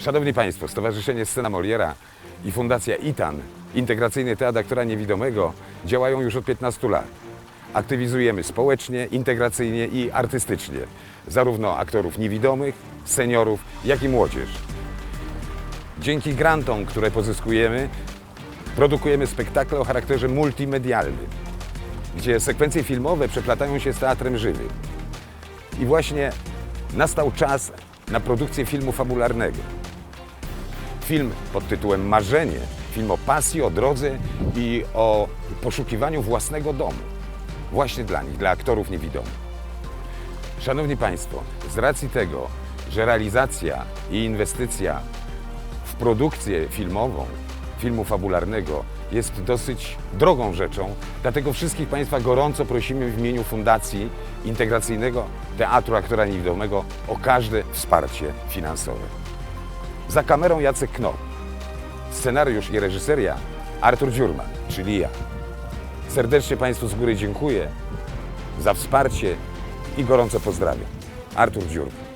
Szanowni Państwo, Stowarzyszenie Scena Moliera i Fundacja ITAN, Integracyjny Teatr Aktora Niewidomego, działają już od 15 lat. Aktywizujemy społecznie, integracyjnie i artystycznie zarówno aktorów niewidomych, seniorów, jak i młodzież. Dzięki grantom, które pozyskujemy, produkujemy spektakle o charakterze multimedialnym, gdzie sekwencje filmowe przeplatają się z teatrem żywym. I właśnie nastał czas na produkcję filmu fabularnego. Film pod tytułem Marzenie, film o pasji, o drodze i o poszukiwaniu własnego domu. Właśnie dla nich, dla aktorów niewidomych. Szanowni Państwo, z racji tego, że realizacja i inwestycja w produkcję filmową, filmu fabularnego jest dosyć drogą rzeczą, dlatego wszystkich Państwa gorąco prosimy w imieniu Fundacji Integracyjnego Teatru Aktora Niewidomego o każde wsparcie finansowe. Za kamerą Jacek Knop. Scenariusz i reżyseria Artur Dziurman, czyli ja. Serdecznie Państwu z góry dziękuję za wsparcie i gorąco pozdrawiam. Artur Dziurman.